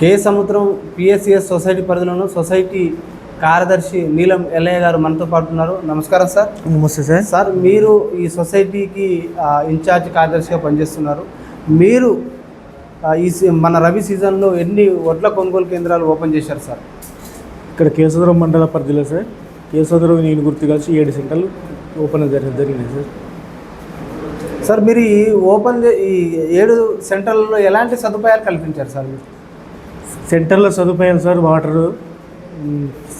కే సముద్రం PSCS society పరిధిలోను society కార్యదర్శి నీలం ఎల్లయ్య గారు మనతో పాటు ఉన్నారు. నమస్కారం సార్. నమస్తే సార్. సార్ మీరు ఈ సొసైటీకి ఇన్ఛార్జ్ కార్యదర్శిగా పనిచేస్తున్నారు. మీరు ఈ మన రబీ సీజన్లో ఎన్ని వడ్ల కొనుగోలు కేంద్రాలు ఓపెన్ చేశారు సార్? ఇక్కడ కేశవరం మండల పరిధిలో సార్. కేశవరం నేను గుర్తు కలిసి ఏడు సెంటర్లు ఓపెన్ జరిగి జరిగినాయి సార్. సార్ మీరు ఈ ఓపెన్ ఈ ఏడు సెంటర్లలో ఎలాంటి సదుపాయాలు కల్పించారు సార్ మీరు? సెంటర్లో సదుపాయాలు సార్ వాటరు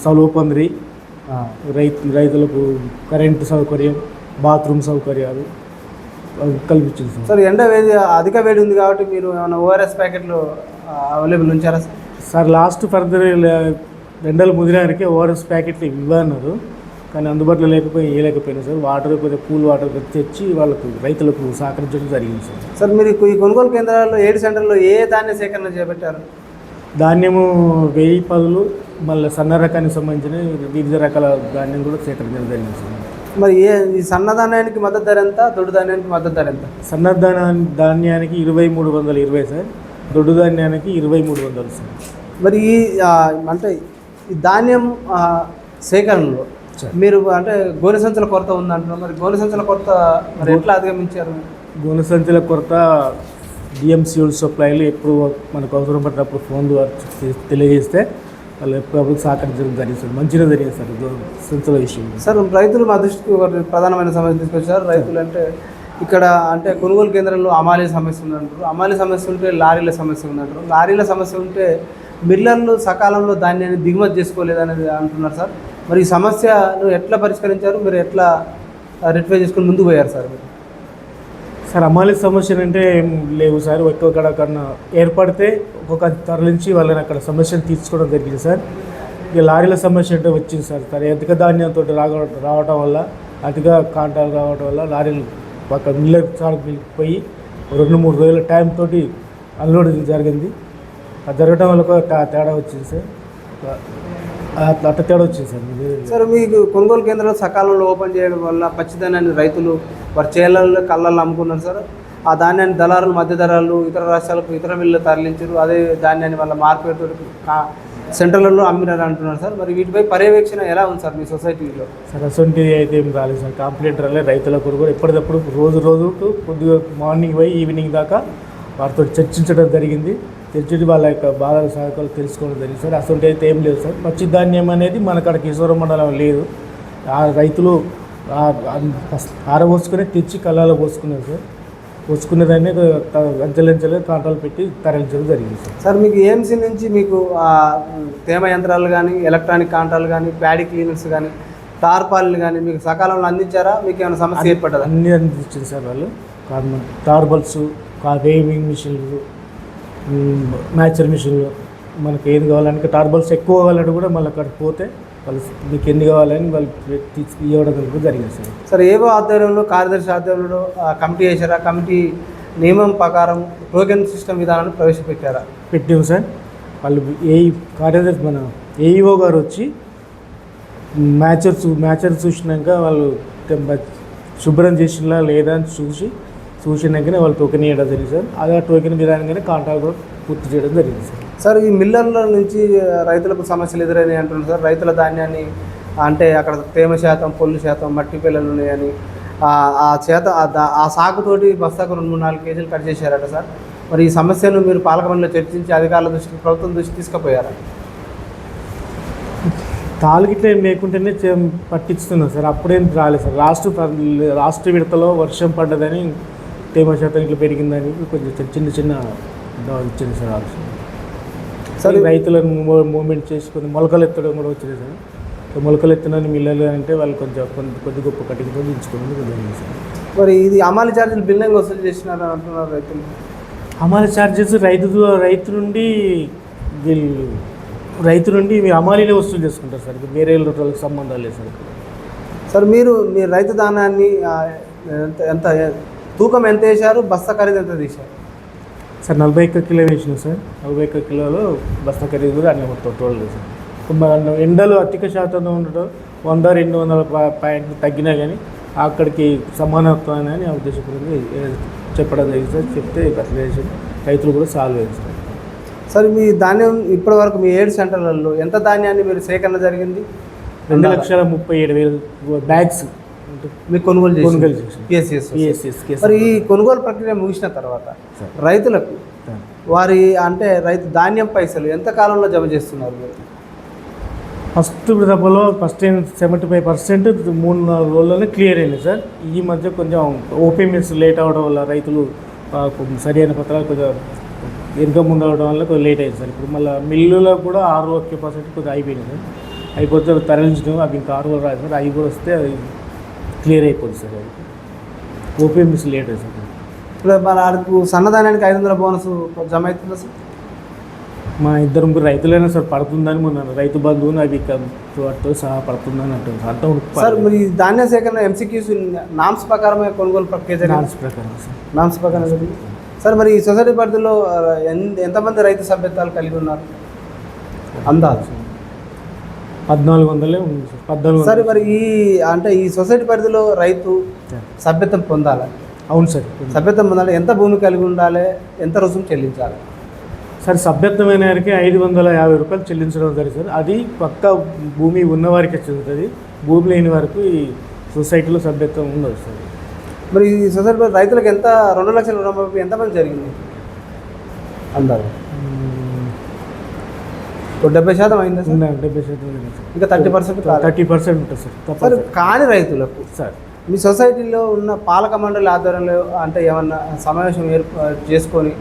సౌలోపందిరి రైతు రైతులకు కరెంటు సౌకర్యం బాత్రూమ్ సౌకర్యాలు కల్పించింది సార్. సార్ ఎండ వేడి అధిక వేడి ఉంది కాబట్టి మీరు ఏమైనా ఓఆర్ఎస్ ప్యాకెట్లు అవైలబుల్ ఉంచారా సార్? సార్ లాస్ట్ ఫర్దర్ ఎండలు ముదిరానికి ఓఆర్ఎస్ ప్యాకెట్లు ఇవ్వన్నారు. కానీ అందుబాటులో లేకపోయి ఇవ్వలేకపోయినా సార్. వాటర్ కొద్దిగా కూల్ వాటర్ తెచ్చి వాళ్ళకు రైతులకు సహకరించడం జరిగింది సార్. సార్ మీరు ఈ కొనుగోలు కేంద్రాల్లో ఏడు సెంటర్లో ఏ ధాన్య సేకరణ చేపట్టారు? ధాన్యము వెయ్యి పదులు మళ్ళీ సన్న రకానికి సంబంధించిన వివిధ రకాల ధాన్యం కూడా సేకరించడం జరిగింది సార్. మరి ఏ ఈ సన్న ధాన్యానికి మద్దతు ధర ఎంత దొడ్డు ధాన్యానికి మద్దతు ధర ఎంత? సన్న ధాన్యా ధాన్యానికి ఇరవై మూడు వందల ఇరవై సార్ దొడ్డు ధాన్యానికి ఇరవై మూడు వందలు సార్. మరి ఈ ఆ, అంటే ఈ ధాన్యం ఆ, సేకరణలో సార్. మీరు అంటే గోనె సంచుల కొరత ఉందంటున్నారు. మరి గోనె సంచుల కొరత మరి ఎట్లా అధిగమించారు? గోనె సంచుల కొరత డిఎంసీఎల్ సప్లైలు ఎప్పుడు మనకు అవసరం పడినప్పుడు ఫోన్ ద్వారా తెలియజేస్తే వాళ్ళు ఎప్పుడప్పుడు సహకరించడం జరిగింది సార్. మంచిగా జరిగింది సార్. గోనె విషయం. సార్ రైతులు మా దృష్టికి ఒక ప్రధానమైన సమస్య తీసుకొచ్చారు. రైతులు అంటే ఇక్కడ అంటే కొనుగోలు కేంద్రంలో అమాలి సమస్య ఉందంటారు. అమాలి సమస్య ఉంటే లారీల సమస్య ఉందంటారు. లారీల సమస్య ఉంటే మిల్లర్లు సకాలంలో ధాన్యాన్ని దిగుమతి చేసుకోలేదనేది అంటున్నారు సార్. మరి ఈ సమస్యను ఎట్లా పరిష్కరించారు? మీరు ఎట్లా రెక్టిఫై చేసుకుని ముందుకు పోయారు సార్ మీరు? సార్ అమ్మాయిల సమస్యలు అంటే ఏం లేవు సార్. ఎక్కడ కన్నా ఏర్పడితే ఒక్కొక్క తరలించి వాళ్ళని అక్కడ సమస్యను తీర్చుకోవడం జరిగింది సార్. ఇక లారీల సమస్య అంటే వచ్చింది సార్. సరే అధిక ధాన్యంతో రాగ రావటం వల్ల అతిగా కాంటాలు రావటం వల్ల లారీలు అక్కడ మిల్లర్ చాలకు పోయి రెండు మూడు రోజుల టైం తోటి అన్లోడ్ జరిగింది. అది జరగడం వల్ల కూడా తేడా వచ్చింది సార్. అట్లా అట్లా తేడా వచ్చింది సార్. సార్ మీకు కొనుగోలు కేంద్రాలు సకాలంలో ఓపెన్ చేయడం వల్ల పచ్చిధాన్యాన్ని రైతులు వారి చేలల్లో కళ్ళల్లో అమ్ముకున్నారు సార్. ఆ ధాన్యాన్ని దళారులు మధ్య ధరలు ఇతర రాష్ట్రాలకు ఇతర మిల్లు తరలించారు. అదే ధాన్యాన్ని వాళ్ళ మార్కెట్ సెంటర్లలో అమ్మినారు అంటున్నారు సార్. మరి వీటిపై పర్యవేక్షణ ఎలా ఉంది సార్ మీ సొసైటీలో? సార్ అసొంటి అయితే ఏం రాలేదు సార్. కంప్లైంట్ రాలేదు రైతులకు కూడా ఎప్పటికప్పుడు రోజు రోజుకు కొద్దిగా మార్నింగ్ పోయి ఈవినింగ్ దాకా వారితో చర్చించడం జరిగింది. చర్చించి వాళ్ళ యొక్క బాధల సహాయకాలు తెలుసుకోవడం జరిగింది సార్. అసొంటి అయితే ఏం లేదు సార్. పచ్చి ధాన్యం అనేది మన అక్కడ కిశోర మండలం లేదు. ఆ రైతులు ఆరబోసుకొని తెచ్చి కళ్ళాలో పోసుకున్నారు సార్. పోసుకునేదాన్ని అంచెలంచెలు కాంటాలు పెట్టి తరలించడం జరిగింది సార్. సార్ మీకు ఏఎంసీ నుంచి మీకు ఆ, తేమ యంత్రాలు కానీ ఎలక్ట్రానిక్ కాంటాలు కానీ ప్యాడీ క్లీనర్స్ కానీ టార్పాల్ని కానీ మీకు సకాలంలో అందించారా? మీకు ఏమైనా సమస్య ఏర్పడ్డదా? అన్నీ అందించింది సార్ వాళ్ళు. టార్బల్స్ వేవింగ్ మిషన్లు మ్యాచర్ మిషన్లు మనకి ఏది కావాలంటే టార్బల్స్ ఎక్కువ కావాలంటే కూడా మళ్ళీ అక్కడికి పోతే వాళ్ళు మీకు ఎన్ని కావాలని వాళ్ళు తీసి ఇవ్వడం కూడా జరిగింది సార్. సార్ ఏవో ఆధ్వర్యంలో కార్యదర్శి ఆధ్వర్యంలో ఆ, కమిటీ వేశారా? కమిటీ నియమం ప్రకారం టోకెన్ సిస్టమ్ విధానాన్ని ప్రవేశపెట్టారా? పెట్టాము సార్. వాళ్ళు ఏ కార్యదర్శి మన ఏఈఓ గారు వచ్చి మ్యాచర్స్ మ్యాచర్ చూసినాక వాళ్ళు శుభ్రం చేసినా లేదా అని చూసి చూసినాకనే వాళ్ళు టోకెన్ ఇవ్వడం జరిగింది సార్. అదే టోకెన్ విధానంగానే కాంటాక్ట్ కూడా పూర్తి చేయడం జరిగింది సార్. సార్ ఈ మిల్లర్ల నుంచి రైతులకు సమస్యలు ఎదురైనాయి అంటున్నారు సార్. రైతుల ధాన్యాన్ని అంటే అక్కడ తేమ శాతం పొల్లు శాతం మట్టి పిల్లలు ఉన్నాయని ఆ చేత ఆ సాకుతోటి బస్తాకు రెండు మూడు నాలుగు కేజీలు కట్ చేశారట సార్. మరి ఈ సమస్యను మీరు పాలక మండలిలో చర్చించి అధికారుల దృష్టికి ప్రభుత్వం దృష్టి తీసుకుపోయారా? తాలుగిట్ల ఏం లేకుంటేనే చే- పట్టించుతున్నాం సార్. అప్పుడేం రాలేదు సార్. లాస్ట్ ప- లాస్ట్ విడతలో వర్షం పడ్డదని తేమ శాతం ఇట్లా పెరిగిందని కొంచెం చిన్న- చిన్న చిన్న దా- వచ్చింది సార్ ఆలోచన సరే. రైతులను మూమెంట్ చేసుకుని మొలకలు ఎత్తడం కూడా వచ్చింది సార్. సో మొలకలు ఎత్తనని మిల్లలు అంటే వాళ్ళు కొంచెం కొద్ది కొద్ది గొప్ప కటింగ్తో దించుకోవడం జరిగింది సార్. మరి ఇది అమాలి ఛార్జీలు బిల్లింగ్ వసూలు చేసినారని అంటున్నారు రైతులు. అమాలి ఛార్జెస్ రైతు రైతు నుండి వీళ్ళు రైతు నుండి మీ అమాలీనే వసూలు చేసుకుంటారు సార్. వేరే వాళ్ళకి సంబంధం లేదు సార్. సార్ మీరు మీ రైతు దానాన్ని ఎంత తూకం ఎంత వేశారు? బస్తా ఖరీదు ఎంత తీశారు? సార్ నలభై ఒక్క కిలో వేసిన సార్. నలభై ఒక్క కిలోలో బస్తా ఖరీదు కూడా అన్ని మొత్తం టోటల్ సార్. ఎండలు అధిక శాతంలో ఉండటం వంద రెండు వందల పాయింట్లు తగ్గినా కానీ అక్కడికి సమానత్వం అని ఆ ఉద్దేశపూర్వకంగా చెప్పడం జరిగింది సార్. చెప్తే అట్లా రైతులు కూడా సాల్వ్ సార్. సరే మీ ధాన్యం ఇప్పటి వరకు మీ ఏడు సెంటర్లలో ఎంత ధాన్యాన్ని మీరు సేకరణ జరిగింది? రెండు లక్షల ముప్పై ఏడు వేలు బ్యాగ్స్ మీకు కొనుగోలు చేసి కొనుగోలు. మరి ఈ కొనుగోలు ప్రక్రియ ముగిసిన తర్వాత సార్. రైతులకు వారి అంటే రైతు ధాన్యం పైసలు ఎంత కాలంలో జమ చేస్తున్నారు మీరు? ఫస్ట్ దెబ్బలో ఫస్ట్ సెవెంటీ ఫైవ్ పర్సెంట్ మూడు నాలుగు రోజుల్లోనే క్లియర్ అయింది సార్ ఈ మధ్య కొంచెం ఓపీఎంఎస్ లేట్ అవ్వడం వల్ల రైతులు కొంచెం సరైన పత్రాలు కొంచెం ఇన్కమ్ ఉండవడం వల్ల కొంచెం లేట్ అయింది సార్ ఇప్పుడు మళ్ళీ మిల్లులో కూడా ఆరు ఓకే పర్సెంట్ కొంచెం అయిపోయింది సార్ అయిపోతే తరలించడం అవి ఇంకా ఆరు రోజులు రాదు సార్ అవి కూడా వస్తే అది క్లియర్ అయిపోతుంది సార్ అది. OPMS late sir. ఇప్పుడు మన ఆడకు సన్నధాన్యానికి ఐదు వందల బోనస్ జమ అవుతుందా సార్? మా ఇద్దరు ముగ్గురు రైతులైనా సార్ పడుతుందని మొన్న రైతు బంధువుని అవి వాటితో సహా పడుతుందని అంటుంది సార్. అంతా సార్ మరి ధాన్య సేకరణ ఎంసీక్యూస్ నామ్స్ ప్రకారమే కొనుగోలు ప్రక్రియ నాన్స్ ప్రకారం సార్. నామ్స్ ప్రకారం సార్ మరి ఈ సొసైటీ పరిధిలో ఎంతమంది రైతు సభ్యత్వాలు కలిగి ఉన్నారు? అందాజు. పద్నాలుగు వందలే ఉంది సార్. పద్నాలుగు సరే. మరి ఈ అంటే ఈ సొసైటీ పరిధిలో రైతు. సభ్యత్వం పొందాలి? అవును సార్ సభ్యత్వం పొందాలి? ఎంత భూమి కలిగి ఉండాలి? ఎంత రుసుము చెల్లించాలి? సార్ సభ్యత్వమైన వారికి ఐదు వందల యాభై రూపాయలు చెల్లించడం జరుగుతుంది సార్. అది పక్క భూమి ఉన్నవారికి చెందుతుంది భూమి లేని వారికి ఈ సొసైటీలో సభ్యత్వం ఉండదు సార్. మరి ఈ సొసైటీ రైతులకు ఎంత? రెండు లక్షల రుణమాఫీ ఎంతమంది జరిగింది? ఒక డెబ్బై శాతం అయిందా సార్? డెబ్బై శాతం ఇంకా థర్టీ పర్సెంట్ థర్టీ పర్సెంట్ ఉంటుంది సార్ సార్ కాని రైతులకు సార్. మీ సొసైటీలో ఉన్న పాలక మండలి ఆధ్వర్యంలో అంటే ఏమన్నా సమావేశం ఏర్పాటు చేసుకొని.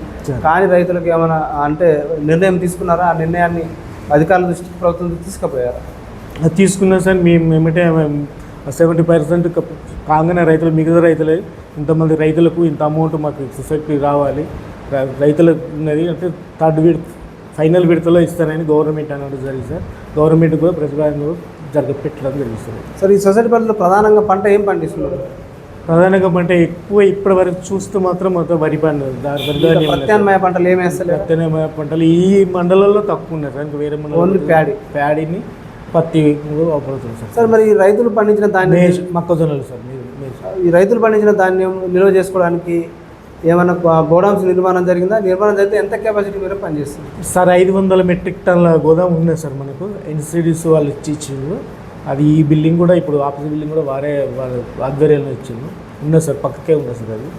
కాని రైతులకు ఏమైనా అంటే నిర్ణయం తీసుకున్నారా? ఆ నిర్ణయాన్ని అధికారుల దృష్టికి ప్రభుత్వం తీసుకుపోయారా? అది తీసుకున్నా సార్ మేము ఏమంటే సెవెంటీ పర్సెంట్ కాగానే రైతులు మిగతా రైతులే. ఇంతమంది రైతులకు ఇంత అమౌంట్ మాకు సొసైటీ రావాలి. రైతులకు ఉన్నది అంటే థర్డ్ విడత ఫైనల్ విడతలో ఇస్తానని గవర్నమెంట్ అనడం జరిగింది సార్. గవర్నమెంట్ కూడా ప్రతిపాదన జరగ పెట్టడం జరిగింది సార్. ఈ సొసైటీ పరిధిలో ప్రధానంగా పంట ఏం పండిస్తున్నారు? ప్రధానంగా అంటే ఎక్కువ ఇప్పటి వరకు చూస్తే మాత్రం మొత్తం వరి పంట ఉన్నది. ప్రత్యామ్నాయ పంటలు ఏమి వేస్తలేరు? ప్రత్యామ్నాయ పంటలు ఈ మండలంలో తక్కువ ఉన్నాయి సార్. ఇంకా వేరే మండలం ప్యాడీ. ప్యాడీని పత్తి అవపడుతుంది సార్. సార్ మరి రైతులు పండించిన ధాన్యం మొక్కజొన్నలు సార్ ఈ రైతులు పండించిన ధాన్యం నిల్వ చేసుకోవడానికి ఏమైనా గోడౌన్స్ నిర్మాణం జరిగిందా? నిర్మాణం జరిగితే ఎంత కెపాసిటీ మీద పనిచేస్తుంది? సార్ ఐదు వందల మెట్రిక్ టన్ల గోదాం ఉన్నది సార్ మనకు. ఎన్సిడిస్ వాళ్ళు ఇచ్చి ఇచ్చిండ్రు. అది ఈ బిల్డింగ్ కూడా ఇప్పుడు ఆఫీస్ బిల్డింగ్ కూడా వారే వాళ్ళ ఆధ్వర్యంలో ఇచ్చిండ్రు. ఉన్నది సార్ పక్కకే ఉన్నది సార్ అది.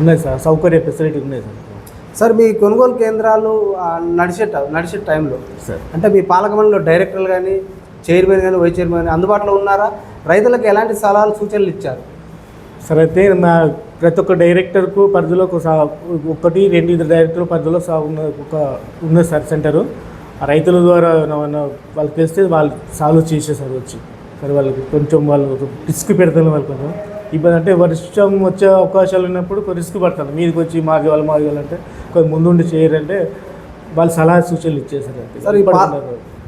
ఉన్నది సార్ సౌకర్య ఫెసిలిటీ ఉన్నది సార్. సార్ మీ కొనుగోలు కేంద్రాలు నడిచే నడిచే టైంలో సార్. అంటే మీ పాలక మండలిలో డైరెక్టర్లు కానీ చైర్మన్ కానీ వైస్ చైర్మన్ కానీ అందుబాటులో ఉన్నారా? రైతులకు ఎలాంటి సలహాలు సూచనలు ఇచ్చారు? సార్ అయితే నా ప్రతి ఒక్క డైరెక్టర్కు పరిధిలో ఒక సా- ఒకటి రెండు ఇద్దరు డైరెక్టర్ పరిధిలో సా ఉన్న ఒక ఉన్నది సార్ సెంటరు. ఆ రైతుల ద్వారా వాళ్ళకి తెలిస్తే వాళ్ళు సాల్వ్ చేసేసారు వచ్చి. సరే వాళ్ళకి కొంచెం వాళ్ళు రిస్క్ పెడతాను వాళ్ళు కొంచెం. ఇబ్బంది అంటే వర్షం వచ్చే అవకాశాలు ఉన్నప్పుడు కొంచెం రిస్క్ పడతాను మీదకి వచ్చి మాది వాళ్ళు మాది అంటే కొంచెం ముందుండి చేయరంటే వాళ్ళు సలహా సూచనలు ఇచ్చేసారు. సార్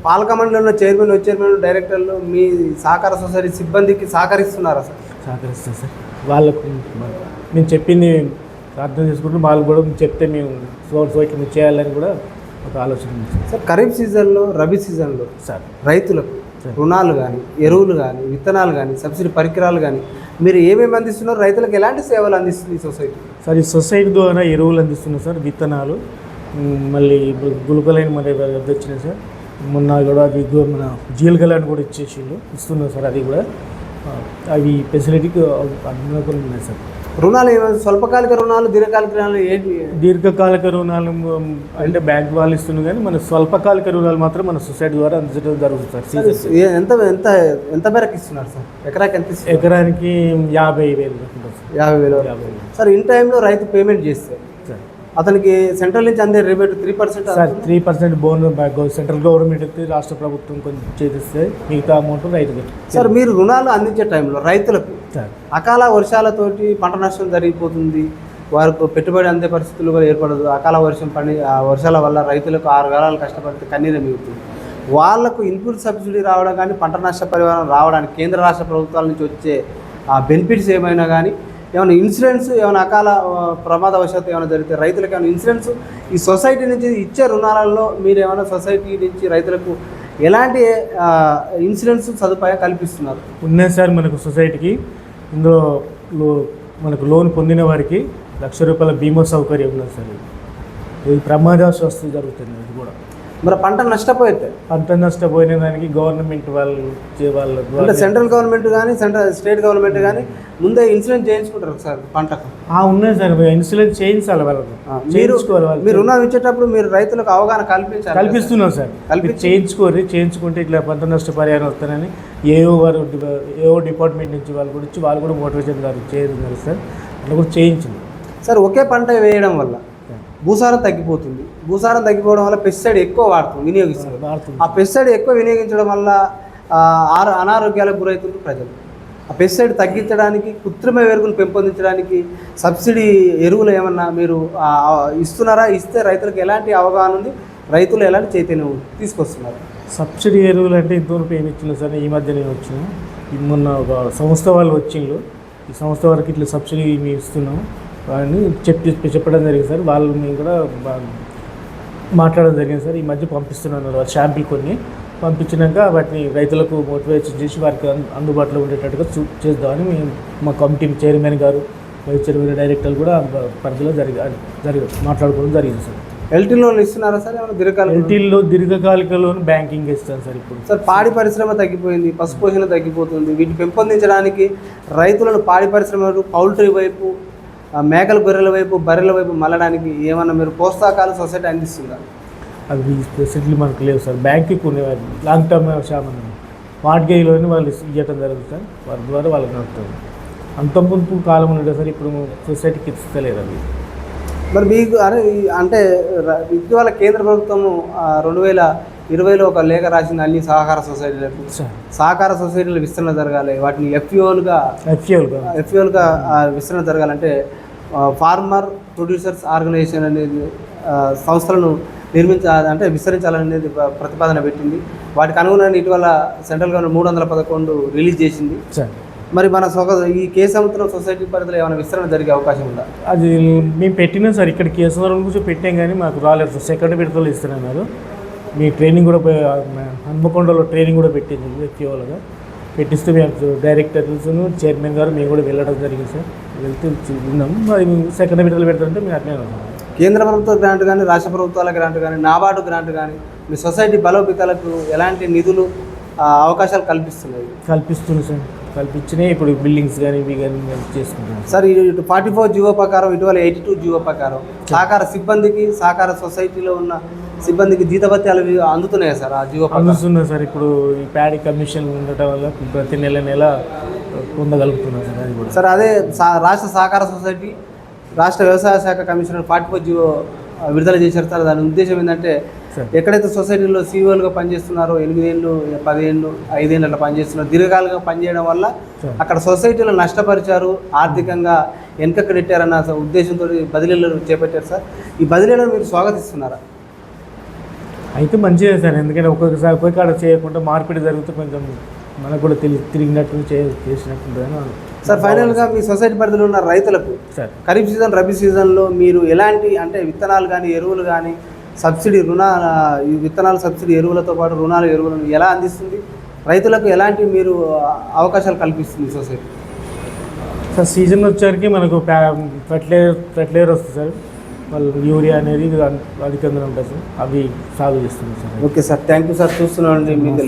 పాలక మండలిలో ఉన్న చైర్మన్ వైస్ చైర్మన్ డైరెక్టర్లు మీ సహకార సొసైటీ సిబ్బందికి సహకరిస్తున్నారా సార్? సహకరిస్తాం సార్. వాళ్ళకు మేము చెప్పింది అర్థం చేసుకుంటూ వాళ్ళు కూడా చెప్తే మేము సో సో ఇట్లా మేము చేయాలని కూడా ఒక ఆలోచన ఉంది. సార్. ఖరీఫ్ సీజన్లో రబీ సీజన్లో సార్. రైతులకు సార్. రుణాలు కానీ ఎరువులు కానీ విత్తనాలు కానీ సబ్సిడీ పరికరాలు కానీ మీరు ఏమేమి అందిస్తున్నారు? రైతులకు ఎలాంటి సేవలు అందిస్తుంది ఈ సొసైటీ? సార్ ఈ సొసైటీ ద్వారా ఎరువులు అందిస్తున్నాం సార్ విత్తనాలు. మళ్ళీ ఇప్పుడు గులుకలైన మరి అది వచ్చినాయి సార్ మొన్న కూడా గు- మన జీలకలని కూడా ఇచ్చేసిండు ఇస్తున్నాం సార్ అది కూడా. అవి ఫెసిలిటీకి అనుకూలంగా ఉన్నాయి సార్. రుణాలు ఏమైనా స్వల్పకాలిక రుణాలు దీర్ఘకాలిక రుణాలు ఏంటి? దీర్ఘకాలిక రుణాలు అంటే బ్యాంక్ వాళ్ళు ఇస్తున్నారు కానీ మన స్వల్పకాలిక రుణాలు మాత్రం మన సొసైటీ ద్వారా అందించడం జరుగుతుంది సార్ ఎంత ఎంత ఎంత మేరకు ఇస్తున్నారు సార్? ఎకరాకి ఎంత ఎకరానికి యాభై వేలు యాభై వేలు. వరకు. యాభై వేలు. సార్ ఇన్ టైంలో రైతు పేమెంట్ చేస్తే సార్ అతనికి సెంట్రల్ నుంచి అందే rebate three percent sir three percent bone central government రాష్ట్ర ప్రభుత్వం కొంచెం చేతిస్తే మిగతా అమౌంట్ రైతుకి సార్ మీరు రుణాలు అందించే టైంలో రైతులకు సార్. అకాల వర్షాలతోటి పంట నష్టం జరిగిపోతుంది. వారికి పెట్టుబడి అందే పరిస్థితులు కూడా ఏర్పడదు. అకాల వర్షం ఆ వర్షాల వల్ల రైతులకు ఆరు కాలాలు కష్టపడితే కన్నీరు మిగులుతుంది. వాళ్ళకు ఇన్పుట్ సబ్సిడీ రావడం కానీ పంట నష్ట పరిహారం రావడానికి కేంద్ర రాష్ట్ర ప్రభుత్వాల నుంచి వచ్చే ఆ బెనిఫిట్స్ ఏమైనా కానీ ఏమైనా ఇన్సూరెన్స్ ఏమైనా అకాల ప్రమాదవశాత్తు ఏమైనా జరిగితే రైతులకు ఏమైనా ఇన్సూరెన్స్ ఈ సొసైటీ నుంచి ఇచ్చే రుణాలలో మీరు ఏమైనా సొసైటీ నుంచి రైతులకు ఎలాంటి ఇన్సూరెన్స్ సదుపాయం కల్పిస్తున్నారు? ఉన్నాయి సార్ మనకు సొసైటీకి. ఇందులో మనకు లోన్ పొందిన వారికి లక్ష రూపాయల బీమా సౌకర్యం ఉన్నది సార్ ఇది. ప్రమాదవశాస్తు జరుగుతుంది ఇది కూడా. మరి పంట నష్టపోతే పంట నష్టపోయిన దానికి గవర్నమెంట్ వాళ్ళు వాళ్ళ అంటే సెంట్రల్ గవర్నమెంట్ కానీ సెంట్రల్ స్టేట్ గవర్నమెంట్ కానీ ముందే ఇన్సూరెన్స్ చేయించుకుంటారు సార్ పంటకు ఆ, ఉన్నాయి సార్ ఇన్సూరెన్స్ చేయించాలి వాళ్ళకు. మీరు వాళ్ళు మీరు రుణం ఇచ్చేటప్పుడు మీరు రైతులకు అవగాహన కల్పించాలి. కల్పిస్తున్నాం సార్. మీరు చేయించుకోరు చేయించుకుంటే ఇట్లా పంట నష్టపరిహారం వస్తానని ఏఓ వారు ఏఓ డిపార్ట్మెంట్ నుంచి వాళ్ళు కూడా వచ్చి వాళ్ళు కూడా మోటివేషన్ గారు చేయరు సార్. అట్లా కూడా చేయించింది. సార్ ఒకే పంట వేయడం వల్ల భూసారం తగ్గిపోతుంది. భూసారం తగ్గిపోవడం వల్ల పెస్టిసైడ్ ఎక్కువ వాడుతుంది వినియోగిస్తుంది ఆ పెస్టిసైడ్ ఎక్కువ వినియోగించడం వల్ల ఆరో అనారోగ్యాలకు గురవుతుంది ప్రజలు. ఆ పెస్టిసైడ్ తగ్గించడానికి కృత్రిమ ఎరువులు పెంపొందించడానికి సబ్సిడీ ఎరువులు ఏమన్నా మీరు ఇస్తున్నారా? ఇస్తే రైతులకు ఎలాంటి అవగాహన ఉంది? రైతులు ఎలాంటి చైతన్యం తీసుకొస్తున్నారు? సబ్సిడీ ఎరువులు అంటే ఇంతవరకు ఏమి ఇచ్చిన సార్? ఈ మధ్య నేను వచ్చిన మొన్న ఒక సంస్థ వాళ్ళు వచ్చిండ్రు. ఈ సంస్థ వారికి ఇట్లా సబ్సిడీ మేము ఇస్తున్నాం అని చెప్పి చెప్పడం జరిగింది సార్. వాళ్ళు మేము కూడా మాట్లాడడం జరిగింది సార్. ఈ మధ్య పంపిస్తున్నాను వాళ్ళు షాంపిల్ కొన్ని. పంపించినాక వాటిని రైతులకు మోటివేషన్ చేసి వారికి అందుబాటులో ఉండేటట్టుగా చూ చేద్దామని మేము మా కమిటీ చైర్మన్ గారు వైస్ చైర్మన్ డైరెక్టర్లు కూడా పరిధిలో జరిగి జరిగి మాట్లాడుకోవడం జరిగింది సార్. ఎల్టీ లోన్లు ఇస్తున్నారా సార్? ఏమైనా దీర్ఘకాలిక ఎల్టీల్లో దీర్ఘకాలిక లోన్ బ్యాంకింగ్ ఇస్తాను సార్ ఇప్పుడు. సార్ పాడి పరిశ్రమ తగ్గిపోయింది పశు పోషణ తగ్గిపోతుంది. వీటిని పెంపొందించడానికి రైతులను పాడి పరిశ్రమ వైపు, పౌల్ట్రీ వైపు మేకల గొర్రెల వైపు బర్రెల వైపు మళ్ళడానికి ఏమన్నా మీరు ప్రోత్సాహకాలు సొసైటీ అందిస్తుందా? అవి స్పెసిఫిక్లీ మనకు లేవు సార్. బ్యాంక్కి కొన్ని లాంగ్ టర్మ్ షామన్ మార్గేజ్లోనే వాళ్ళు ఇవ్వటం జరుగుతుంది సార్. వారి ద్వారా వాళ్ళకి నడుస్తుంది. అంత ముందు కాలం ఉండే సార్ ఇప్పుడు సొసైటీకి ఇస్తలేదు అవి. మరి మీకు అరే అంటే ఇటీవల కేంద్ర ప్రభుత్వము రెండు వేల ఇరవైలో ఒక లేఖ రాసింది అన్ని సహకార సొసైటీలకు. సహకార సొసైటీల విస్తరణ జరగాలి. వాటిని ఎఫ్ఈఓలుగా ఎఫ్యూల్గా ఎఫ్ఈఓలుగా విస్తరణ జరగాలంటే ఫార్మర్ ప్రొడ్యూసర్స్ ఆర్గనైజేషన్ అనేది సంస్థలను నిర్మించ అంటే విస్తరించాలనేది ప్ర- ప్రతిపాదన పెట్టింది. వాటికి అనుగుణంగా ఇటీవల సెంట్రల్ గవర్నమెంట్ మూడు వందల పదకొండు రిలీజ్ చేసింది. సార్. మరి మన ఈ కే సముద్రం సొసైటీ పరిధిలో ఏమైనా విస్తరణ జరిగే అవకాశం ఉందా? అది మేము పెట్టినాం సార్ ఇక్కడ కేసువరం గురించి పెట్టాం కానీ మాకు రాలేదు. సెకండ్ విడతలు ఇస్తున్నారు మీ ట్రైనింగ్ కూడా హన్మకొండలో ట్రైనింగ్ కూడా పెట్టింది ఎఫ్యూలుగా పెట్టిస్తే మేము డైరెక్టర్స్ చైర్మన్ గారు మేము కూడా వెళ్ళడం జరిగింది సార్. వెళ్తూ చూ- విన్నాం మరి సెకండ్ విడతలు పెడతారంటే మేము అట్లే ఉన్నాం. కేంద్ర ప్రభుత్వ గ్రాంట్ కానీ రాష్ట్ర ప్రభుత్వాల గ్రాంట్ కానీ నాబార్డు గ్రాంట్ కానీ మీ సొసైటీ బలోపేతాలకు ఎలాంటి నిధులు అవకాశాలు కల్పిస్తున్నాయి? కల్పిస్తుంది సార్. కల్పించినాయి ఇప్పుడు బిల్డింగ్స్ కానీ ఇవి కానీ చేసుకుంటున్నాం. సార్. ఇటు ఫార్టీ ఫోర్ జీవో ప్రకారం ఇటీవల ఎయిటీ టూ జీవో ప్రకారం సహకార సిబ్బందికి సహకార సొసైటీలో ఉన్న సిబ్బందికి జీతభత్యాలు అందుతున్నాయి సార్ ఆ జీవో ప్రకారం? అందుతున్నాం సార్. ఇప్పుడు ఈ ప్యాడీ కమిషన్ ఉండటం వల్ల ప్రతి నెల నెల పొందగలుగుతున్నాం సార్. అది కూడా. సార్ అదే రాష్ట్ర సహకార సొసైటీ రాష్ట్ర వ్యవసాయ శాఖ కమిషనర్ ఫార్టీ ఫోర్ జీవో విడుదల చేశారు సార్. దాని ఉద్దేశం ఏంటంటే ఎక్కడైతే సొసైటీలో సీఓలుగా పనిచేస్తున్నారో ఎనిమిదేళ్ళు పదిహేళ్ళు ఐదేళ్ళు అట్లా పనిచేస్తున్నారు దీర్ఘకాలంగా పనిచేయడం వల్ల అక్కడ సొసైటీలో నష్టపరిచారు ఆర్థికంగా వెనుకకు నెట్టారన్న ఉద్దేశంతో బదిలీలు చేపట్టారు సార్ ఈ బదిలీలను మీరు స్వాగతిస్తున్నారా? అయితే మంచిదే సార్ ఎందుకంటే ఒక్కొక్కసారి ఒక్కొక్క కాడ చేయకుండా మార్పిడి జరిగితే కొంచెం మనకు కూడా తిరిగి తిరిగినట్టు చేసినట్టు సార్ ఫైనల్గా మీ సొసైటీ పరిధిలో ఉన్న రైతులకు సార్ ఖరీఫ్ సీజన్ రబీ సీజన్లో మీరు ఎలాంటి అంటే విత్తనాలు కానీ ఎరువులు కానీ సబ్సిడీ రుణ విత్తనాలు సబ్సిడీ ఎరువులతో పాటు రుణాలు ఎరువులను ఎలా అందిస్తుంది? రైతులకు ఎలాంటి మీరు అవకాశాలు కల్పిస్తుంది సొసైటీ? సార్ సీజన్ వచ్చేసరికి మనకు ఫెర్టిలైజర్ ఫెర్టిలైజర్ వస్తుంది సార్. వాళ్ళు యూరియా అనేది అధికంగా ఉంటుంది సార్. అవి సాగు చేస్తుంది sir. Okay sir. Thank you sir. చూస్తున్నామండి మీకు